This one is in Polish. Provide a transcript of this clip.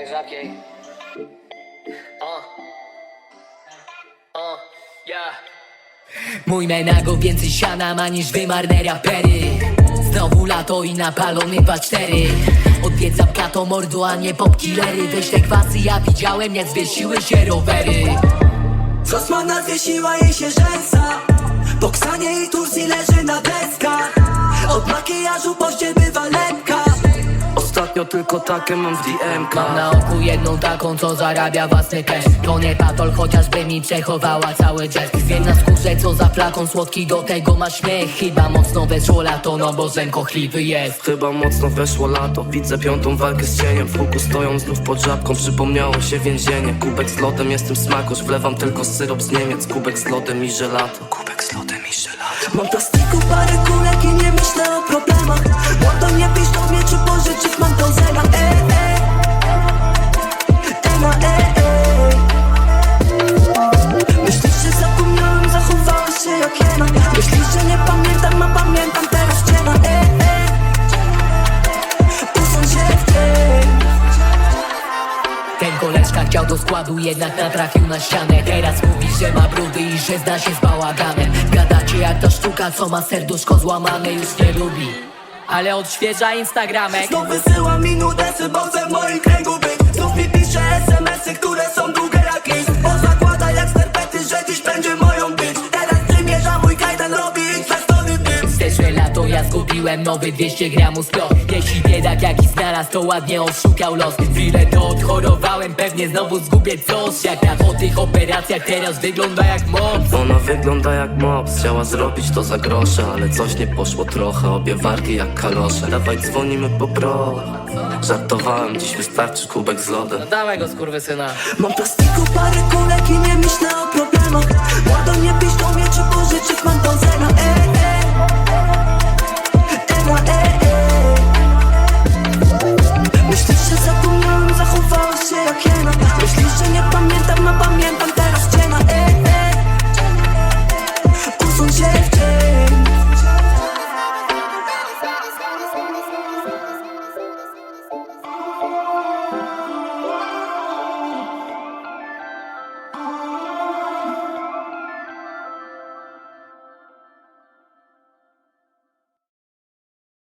tej rzadkiej. O. O. Ja. Mój menago więcej siana ma niż wymarne rapery Znowu lato i napalony 2-4 Odwiedzam kato mordu, a nie popkillery Weź te kwasy, ja widziałem jak zwiesiły się rowery Rosmana zwiesiła jej się rzęsa Po Ksanie i Turcji leży na deskach Od makijażu poście bywa lekka Ostatnio tylko takie mam w Mam na oku jedną taką, co zarabia własny cash. To nie patol, chociażby mi przechowała cały jazz Wiem na skórze, co za flaką słodki do tego ma śmiech. Chyba mocno weszło lato, no bo zen kochliwy jest. Chyba mocno weszło lato. Widzę piątą walkę z cieniem. W huku stoją znów pod żabką. Przypomniało się więzienie. Kubek z lodem, jestem smakosz. Wlewam tylko syrop z Niemiec. Kubek z lodem i żelato. Kubek z lodem i żelato. Mam plastiku parę Myślisz, że nie pamiętam, a pamiętam teraz cię. Na e, e. Usuń się w Ten koleżka chciał do składu, jednak natrafił na ścianę. Teraz mówi, że ma brudy i że zna się z bałaganem. Gadacie jak ta sztuka, co ma serduszko złamane Już nie lubi, ale odświeża Instagramek. Znów wysyła mi Zeszłe lato ja zgubiłem nowy 200 gramów splot Jeśli biedak jaki znalazł to ładnie oszukał los. Chwilę to odchorowałem, pewnie znowu zgubię coś. Jak na po tych operacjach teraz wygląda jak moc Ona wygląda jak mops, chciała zrobić to za grosze Ale coś nie poszło trochę, obie wargi jak kalosze. Dawaj dzwonimy po pro. Żartowałem, dziś wystarczy kubek z lodem Dawaj go skurwysyna. Mam plastiku parę kulek i nie myślę o problemach